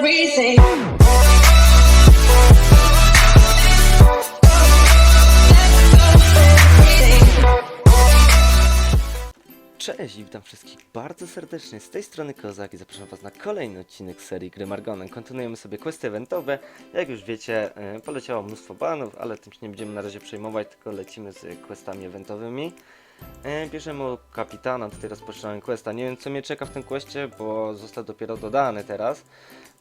everything. Cześć i witam wszystkich bardzo serdecznie. Z tej strony Kozak i zapraszam was na kolejny odcinek serii Gry Margonem. Kontynuujemy sobie questy eventowe. Jak już wiecie, e, poleciało mnóstwo banów, ale tym się nie będziemy na razie przejmować, tylko lecimy z questami eventowymi. E, Bierzemy u kapitana, tutaj rozpoczynamy questa. Nie wiem co mnie czeka w tym questie, bo został dopiero dodany teraz.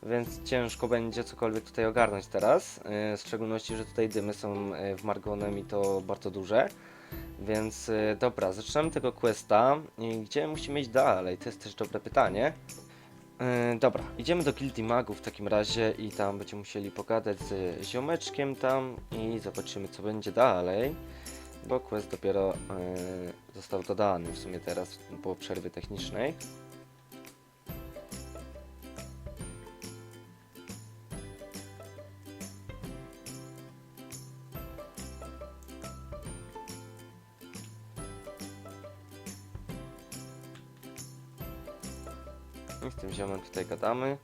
Więc ciężko będzie cokolwiek tutaj ogarnąć teraz. e, W szczególności, że tutaj dymy są e, w Margonem i to bardzo duże. Więc dobra, zaczynamy tego questa. Gdzie musimy iść dalej? To jest też dobre pytanie. Dobra, idziemy do Guilty Magów w takim razie i tam będziemy musieli pogadać z ziomeczkiem tam i zobaczymy co będzie dalej. Bo quest dopiero y, został dodany w sumie teraz po przerwie technicznej. I z tym ziomem tutaj gadamy.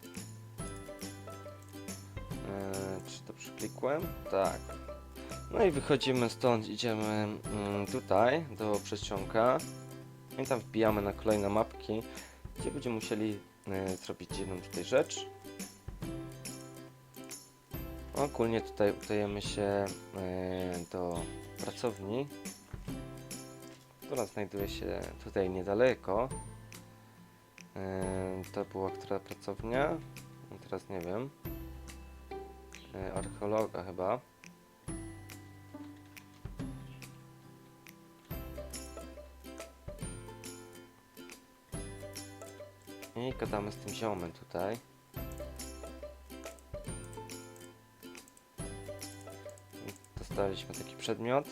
Eee, czy to przyklikłem? Tak. No i wychodzimy stąd, idziemy mm, tutaj do przedsionka. I tam wbijamy na kolejne mapki, gdzie będziemy musieli e, zrobić jedną tutaj rzecz. Ogólnie tutaj udajemy się e, do pracowni, która znajduje się tutaj niedaleko. Eee, To była która pracownia? No Teraz nie wiem. Archeologa chyba. I gadamy z tym ziomem tutaj. Dostaliśmy taki przedmiot.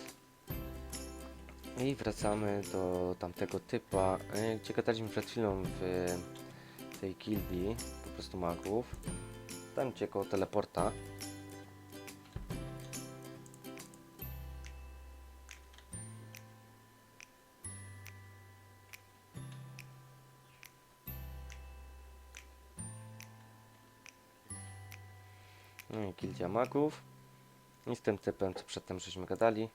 I wracamy do tamtego typa, e, gdzie gadaliśmy przed chwilą w tej gildii, po prostu magów. Tam gdzie koło teleporta. No i gildia magów. I z tym typem, co przedtem żeśmy gadali.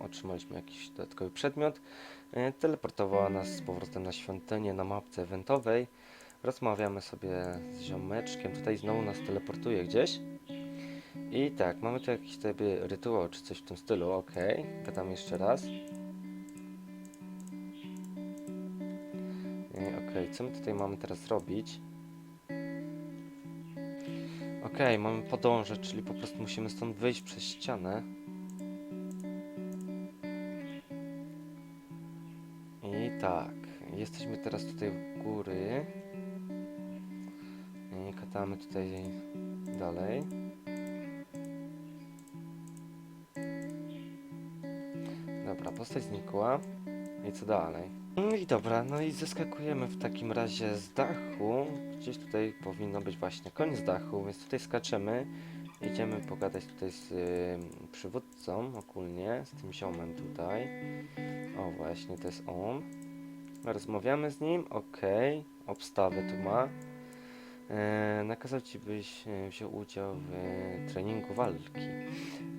Otrzymaliśmy jakiś dodatkowy przedmiot. E, Teleportowała nas z powrotem na świątynię na mapce eventowej. Rozmawiamy sobie z ziomeczkiem. Tutaj znowu nas teleportuje gdzieś. I tak, mamy tu jakiś sobie rytuał czy coś w tym stylu. Ok, gadam jeszcze raz. Ok, co my tutaj mamy teraz robić? Ok, mamy podążać, czyli po prostu musimy stąd wyjść przez ścianę. I tak, jesteśmy teraz tutaj u góry. I katamy tutaj dalej. Dobra, postać znikła. I co dalej? No i dobra, no i zeskakujemy w takim razie z dachu. Gdzieś tutaj powinno być właśnie koniec dachu, więc tutaj skaczemy. Idziemy pogadać tutaj z y, przywódcą ogólnie, z tym ziomem tutaj. O właśnie, to jest on. Rozmawiamy z nim, okej. Obstawę tu ma. E, nakazał ci, byś e, wziął udział w e, treningu walki.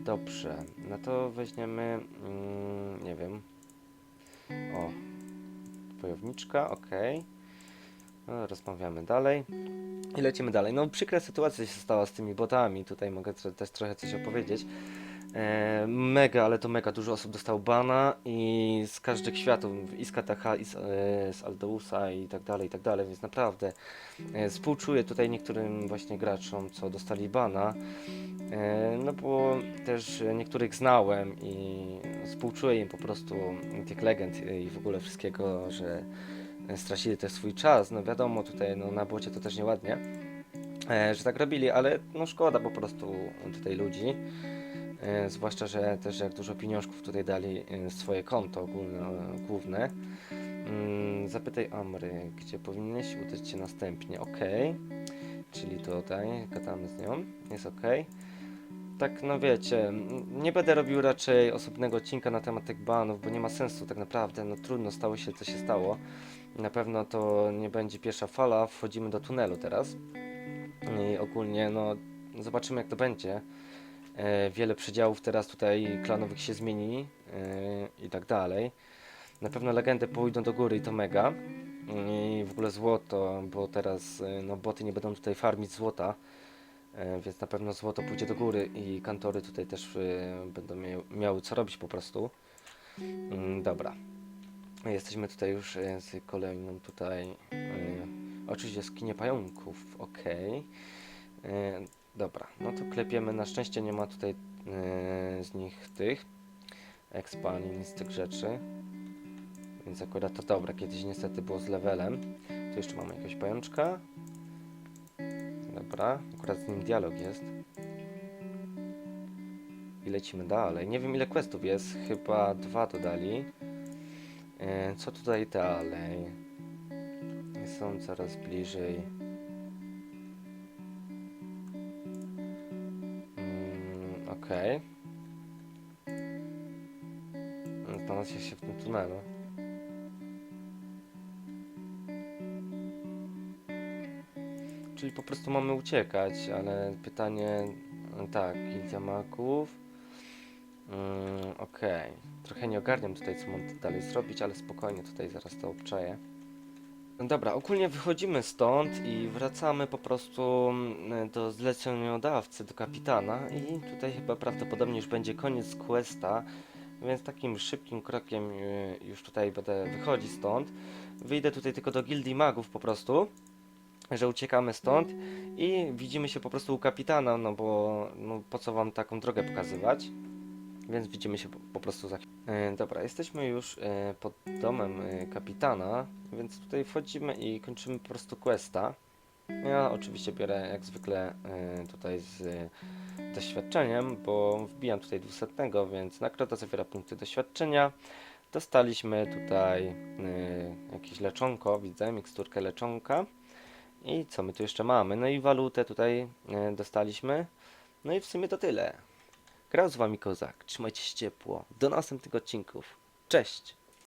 Dobrze, no to weźmiemy, mm, nie wiem. O, wojowniczka, okej. No, rozmawiamy dalej. I lecimy dalej. No, przykra sytuacja się stała z tymi botami. Tutaj mogę też trochę coś opowiedzieć. E, mega, ale to mega dużo osób dostało bana i z każdych światów, i z KTH, i z, e, z i tak dalej, i tak dalej, więc naprawdę e, współczuję tutaj niektórym właśnie graczom, co dostali bana, e, no bo też niektórych znałem i współczuję im po prostu tych legend i w ogóle wszystkiego, że stracili też swój czas, no wiadomo tutaj no, na bocie to też nieładnie, e, że tak robili, ale no szkoda po prostu tutaj ludzi. E, zwłaszcza, że też jak dużo pieniążków tutaj dali e, swoje konto ogólne, e, główne. Mm, zapytaj Amry, gdzie powinieneś udać się następnie. Ok, czyli tutaj, gadamy z nią, jest ok. tak no wiecie, nie będę robił raczej osobnego odcinka na temat tych banów, bo nie ma sensu tak naprawdę, no trudno, stało się co się stało. Na pewno to nie będzie pierwsza fala, wchodzimy do tunelu teraz. I ogólnie no zobaczymy jak to będzie. E, wiele przedziałów teraz tutaj klanowych się zmieni e, i tak dalej. Na pewno legendy pójdą do góry i to mega. I w ogóle złoto, bo teraz e, no, boty nie będą tutaj farmić złota, e, więc na pewno złoto pójdzie do góry i kantory tutaj też e, będą miał, miały co robić po prostu. Mm, dobra. Jesteśmy tutaj już e, z kolejną tutaj, e, oczywiście jaskinie pająków, okej. Dobra, no to klepiemy, na szczęście nie ma tutaj e, z nich tych nic z tych rzeczy. Więc akurat to dobra, kiedyś niestety było z levelem. Tu jeszcze mamy jakiegoś pajączka. Dobra, akurat z nim dialog jest. I lecimy dalej. Nie wiem ile questów jest, chyba dwa dodali. E, co tutaj dalej? Są coraz bliżej. Okej. Znalazł się w tym tunelu. Czyli po prostu mamy uciekać, ale pytanie, no tak, gildia maków. Mm, Okej, trochę nie ogarniam tutaj, co mam dalej zrobić, ale spokojnie tutaj zaraz to obczaję. No Dobra, ogólnie wychodzimy stąd i wracamy po prostu mm, do zleceniodawcy, do kapitana i tutaj chyba prawdopodobnie już będzie koniec questa, więc takim szybkim krokiem y, już tutaj będę wychodzić stąd. Wyjdę tutaj tylko do gildii magów po prostu, że uciekamy stąd i widzimy się po prostu u kapitana, no bo no, po co wam taką drogę pokazywać. Więc widzimy się po, po prostu za chwilę. E, dobra, jesteśmy już e, pod domem e, kapitana, więc tutaj wchodzimy i kończymy po prostu questa. Ja oczywiście biorę jak zwykle tutaj z doświadczeniem, bo wbijam tutaj 200, więc nagroda zawiera punkty doświadczenia. Dostaliśmy tutaj jakieś leczonko, widzę, miksturkę leczonka. I co my tu jeszcze mamy? No i walutę tutaj dostaliśmy. No i w sumie to tyle. Grał z wami Kozak. Trzymajcie się ciepło. Do następnych odcinków. Cześć!